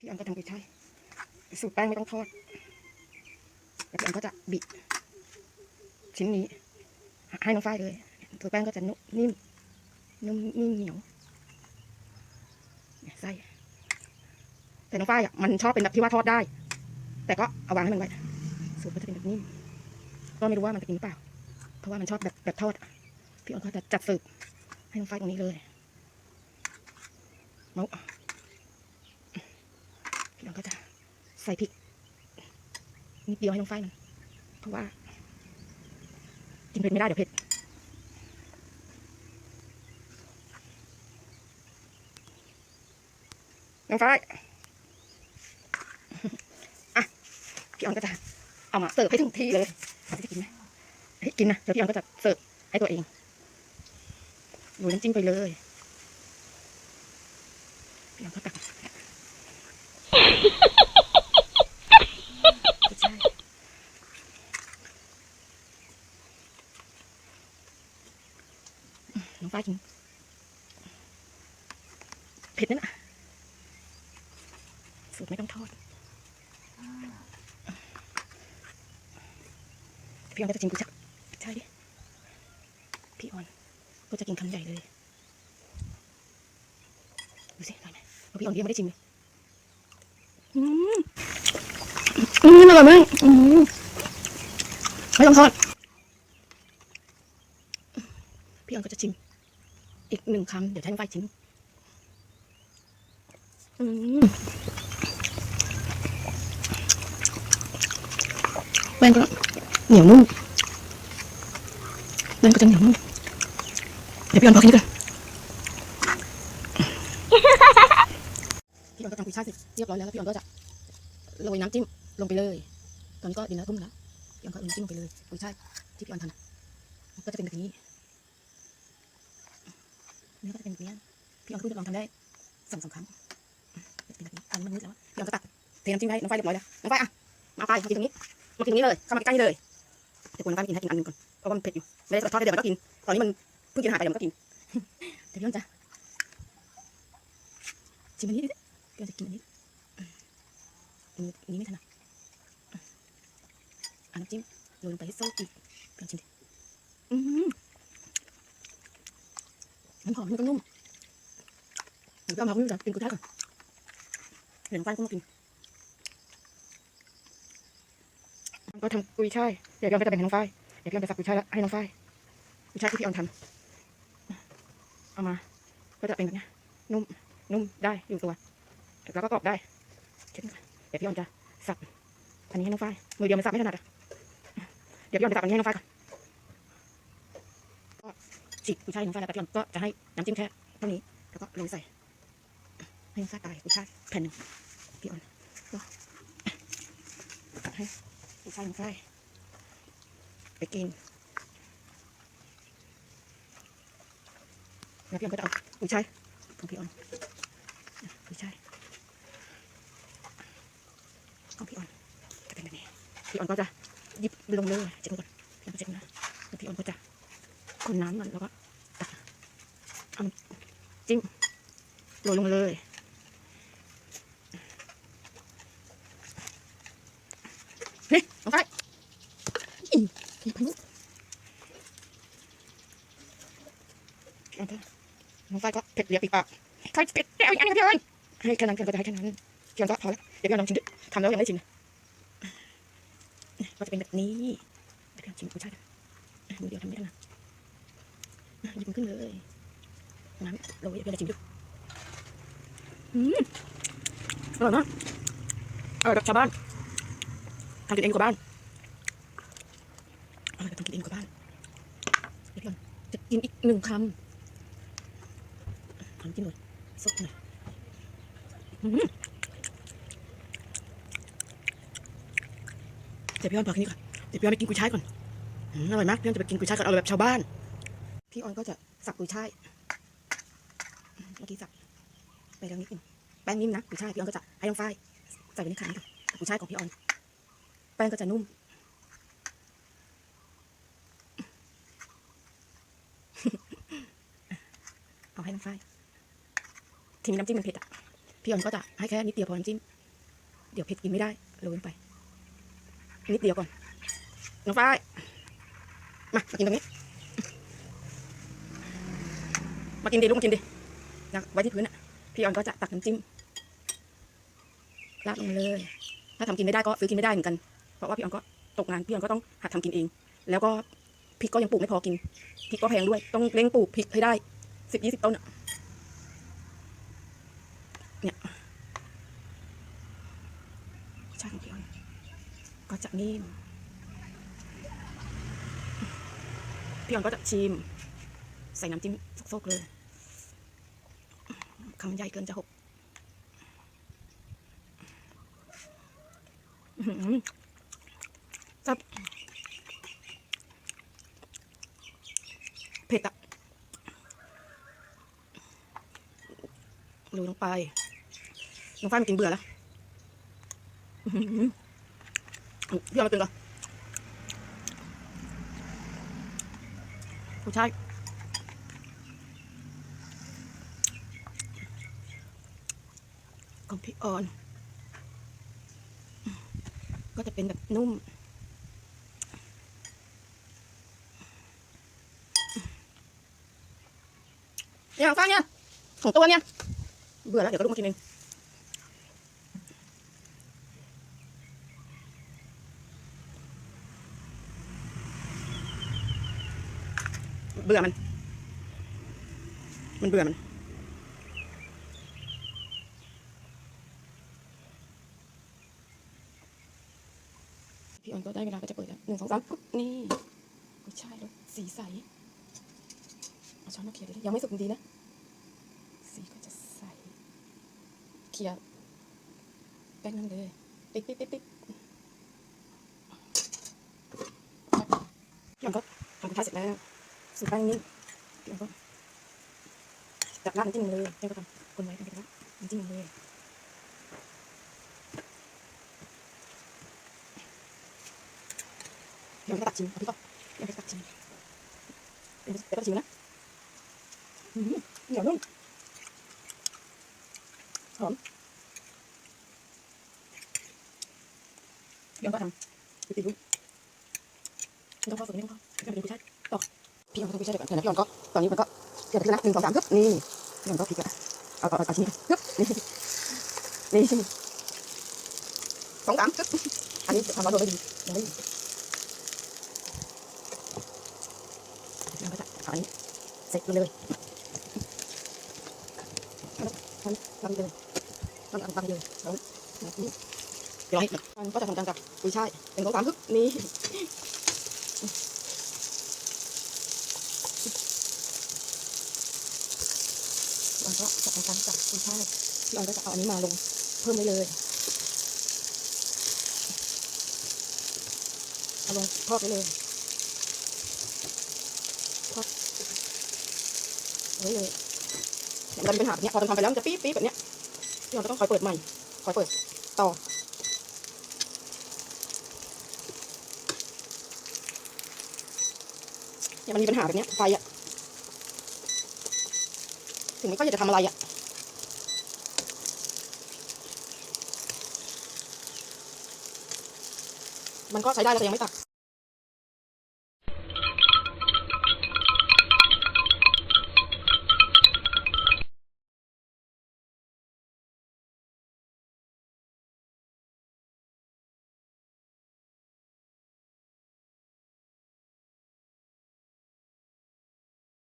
พี่อันก็ทำกุยช่ายสูตรแป้งไม่ต้องทอดแล้วพี่อันก็จะบิดชิ้นนี้ ให้น้องฝ้ายเลยสูตรแป้งก็จะนุ่มนิ่มนุ่มนิ่มเหนียวเนี่ยไส้แต่น้องฝ้ายอะมันชอบเป็นแบบที่ว่าทอดได้ แต่ก็เอาวางให้มันไว้สูตรก็จะเป็นแบบนิ่มก็ไม่รู้ว่ามันจะกินหรือเปล่า เพราะว่ามันชอบแบบแบบทอดพี่อันก็จะจัดสิร์ฟให้น้องฝ้ายตรงนี้เลยเมาพี่อันก็จะใส่พริกนิดเดียวให้น้องฝ้ายมันเพราะว่า กินเผ็ดไม่ได้เดี๋ยวเผ็ดน้องฝ้ายอะพี่ออนก็จะเอามาเสิร์ฟให้ถึงที่เลยจะกินไหมเฮ้กินนะเดี๋ยวพี่ออนก็จะเสิร์ฟให้ตัวเองดูน้ำจิ้มไปเลย พี่ออนก็ตักไม่ใช่ น้องฝ้ากินเผ็ดนั่นน่ะสูตรไม่ต้องทอดพี่ออนก็จะกินกุยช่ายใช่ดิพี่ออนก็จะกินคำใหญ่เลยดูสิได้ไหมพี่ออนยังไม่ได้ชิมเลยอืมอืมอร่อยมากอืมไม่ต้องทอดพี่ออนก็จะชิม อีกหนึ่งคำเดี๋ยวท่านไฟชิมอืมแป้งก็เหนียวนุ่มแป้งก็จะเหนียวนุ่มเดี๋ยวพี่ออนพอกินกันพี่ออนก็ทำกุยช่ายเสร็จเรียบร้อยแล้วแล้วพี่ออนก็จะโรยน้ำจิ้มลงไปเลย ตอนนี้ก็ดินแล้วทุ่มแล้วพี่ออนก็อาน้ำจิ้มลงไปเลยกุยช่ายที่พี่ออนทำก็จะเป็นแบบนี้ เนื้อก็จะเป็นแบบนี้พี่ออนก็เพิ่งจะลองทำได้สองสามครั้งเป็นแบบนี้อันนี้มันมืดแล้วพี่ออนก็ตักเทน้ำจิ้มให้น้องไฟเรียบร้อยแล้วน้องไฟอะมาไปมากินตรงนี้มากินตรงนี้เลยเข้ามาใกล้เลยเดี๋ยวคุณน้องฟ้าไม่กินให้กินอันหนึงก่อนเพราะว่ามันเผ็ดอยู่ไม่ได้ทอดให้เดี๋ยวมันก็กินตอนนี้มันเพิ่งกินอาหารไปเดี๋ยวมันก็กินเดี๋ยวพี่อ้นจะชิมอันนี้ดิพี่อ้นจะกินอันนี้อันนี้อันนี้ไม่ถนัดอาน้ำจิ้มโรยลงไปให้โซ่อีกพี่อ้นชิมดิอืม มันหอมมันก็นุ่มเดี๋ยวพี่อ้นพาคุณจะกินกุ้ยช่ายก่อนเดี๋ยวน้องฟ้าก็มากินก็ทำกุยช่ายเดี๋ยวพี่ออนจะแบ่งให้น้องฝ้ายเดี๋ยวพี่ออนจะสับกุยช่ายแล้วให้น้องฝ้ายกุยช่ายที่พี่ออนทำเอามา ก็จะเป็นแบบนี้นุ่มนุ่มได้อยู่ตัวแล้วก็กรอบได้เช่นเดี๋ยวพี่ออนจะสับอันนี้ให้น้องฝ้ายมือเดียวมันสับไม่ถนัดอะเดี๋ยวพี่ออนจะสับอันนี้ให้น้องฝ้ายก่อน ฉีกกุยช่ายให้น้องฝ้ายแล้วแต่พี่ออนก็จะให้น้ำจิ้มแค่เท่านี้แล้วก็โรยใส่ให้น้องฝ้ายตายกุยช่ายแผ่นหนึ่งพี่ออนก็ให้ใช่ใช่ไปกินแล้วพี่ออนก็จะเอากุ้ยช่ายของพี่ออนกุ้ยช่ายของพี่ออนจะเป็นแบบนี้พี่ออนก็จะยิบลงเลยเช็ดมือก่อนพี่ออนก็เช็ดมือนะพี่ออนก็จะ คนน้ำมันแล้วก็ตักเอาจิ้มโรยลงเลย เฮ้ยน้องไฟอีอีพันเอาเถอะน้องฝ้ายก็เผ็ดเรียบปีกปากใครเผ็ดแล้วอีกอันหนึงครับพี่เอิญให้แค่นั้นกันก็จะให้แค่นั้นเพี่เอิญก็พอแล้วเดี๋ยวพี่อิญลองชิมดิทำแล้วยังไม่ชิมก็จะเป็นแบบนี้เดี๋ยวพี่เอิญชิมกุ้ยช่ายกันมือเดียวทำไม่ได้นะ หยิบมันขึ้นเลยน้ำโรยเดี๋ยวพี่เอิญจะชิมดูอืมอร่อยมากอร่อยแบบชาวบ้านทำกินเองกว่าบ้านเอาไปทำกินเองกับบ้านเดี๋ยวก่อนจะกินอีกหนึ่งคำทำกินหมดซดหน่อยอื้อหือเดี๋ยวพี่ออนพอแค่นี้ก่อนเดี๋ยวพี่ออนไปกินกุยช่ายก่อนอร่อยมากพี่ออนจะไปกินกุยช่ายก่อนเอาแบบชาวบ้าน พี่ออนก็จะสับกุยช่ายเมื่อกี้สับไปแล้วนิดนึงแป้งนิ่มนะกุยช่ายพี่ออนก็จะให้น้องฝ้ายใส่ไปในขันนี้ก่อนกุยช่ายของพี่ออนแป้งก็จะนุ่มเอาให้น้องฝ้ายที่มีน้ำจิ้มมันเผ็ดอะพี่ออนก็จะให้แค่นิดเดียวพอน้ำจิ้มเดี๋ยวเผ็ดกินไม่ได้โรยลงไป นิดเดียวก่อนน้องฝ้ายมามากินตรงนี้ มากินดิลูกมากินดินะไว้ที่พื้นอะ พี่ออนก็จะตักน้ำจิ้มราดลงมาเลย ถ้าทำกินไม่ได้ก็ซื้อกินไม่ได้เหมือนกัน เพราะว่าพี่ออนก็ตกงานพี่ออนก็ต้องหัดทำกินเอง แล้วก็พริกก็ยังปลูกไม่พอกิน พริกก็แพงด้วย ต้องเร่งปลูกพริกให้ได้สิบยี่สิบต้นอะ เนี่ยชางพี่ออนก็จะนิ่มพี่ออนก็จะชิม ใส่น้ำจิ้มซกๆเลยคำใหญ่เกินจะหกจับเผ็ดอะดูลงไปน้องฝ้ามันกินเบื่อแล้วอื้อหือพี่เอามาตื่นก่อนผู้ชาย ของพี่ออน ก็จะเป็นแบบนุ่ม เนี่ยของฝ้าเนี่ย ของตัวเนี่ย เบื่อแล้ว เดี๋ยวก็ลุกมากินเองเบื่อมัน มันเบื่อมัน พี่ออนก็ได้เวลาก็จะเปิดแล้วหนึ่งสองสามปุ๊บนี่ก็ใช่แล้วสีใสเอาช้อนมาเขี่ยดิยังไม่สุกดีนะ สีก็จะใสเขี่ยแป้งนั่นเลยติ๊กติ๊กติ๊กติ๊กพี่ออนก็ทำกระทะเสร็จแล้วสูตรแป้งนี่พี่ออนก็จับราดน้ำจิ้มเลยพี่ออนก็ทำคนไว้ทำกระทะน้ำจิ้มเลย เดี๋ยวเราตักชิมเอาพี่ก็เดี๋ยวเราตักชิมเดี๋ยวเราตักชิมนะอื้อหือเหนียวนุ่มหอมเดี๋ยวก็ทำติดรุ่ไม่ต้องเข้าส่วนนี้ไม่ต้องเข้าจะเป็นผู้ชายต่อพี่ออนก็ต้องผู้ชายเดี๋ยวก่อนเดี๋ยวนะพี่ออนก็ตอนนี้มันก็เดี๋ยวไปขึ้นนะหนึ่งสองสามฮึบนี่พี่ออนก็พลิกแล้วเอาเอาเอาเอาชิ้นนี้ฮึบนี่นี่สองสามฮึบอันนี้ทำมาโดนไม่ดียังไม่ดี เราก็จะเอนนี้ใส่ไปเลยทำทำเลยทำทำเลยแล้วนี่เดี๋ยวให้มันก็จะทำการกับกุยช่ายเป็นของสามฮึบนี่มันก็จะทำการกับกุยช่ายพี่ออนก็จะเอาอันนี้มาลงเพิ่มไว้เลยเอาลงทอดไว้เลย ไว้เลยเนี่ยมันมีปัญหาบเนี้ยพอทำไปแล้วมันจะปี๊บปี๊บแบบเนี้ยพี่เราก็ต้องคอยเปิดใหม่ คอยเปิด ต่อ เนี่ยมันมีปัญหาแบบเนี้ยไฟอะถึงไม่ก็อยากจะทำอะไรอะมันก็ใช้ได้แล้วแต่ยังไม่ตัก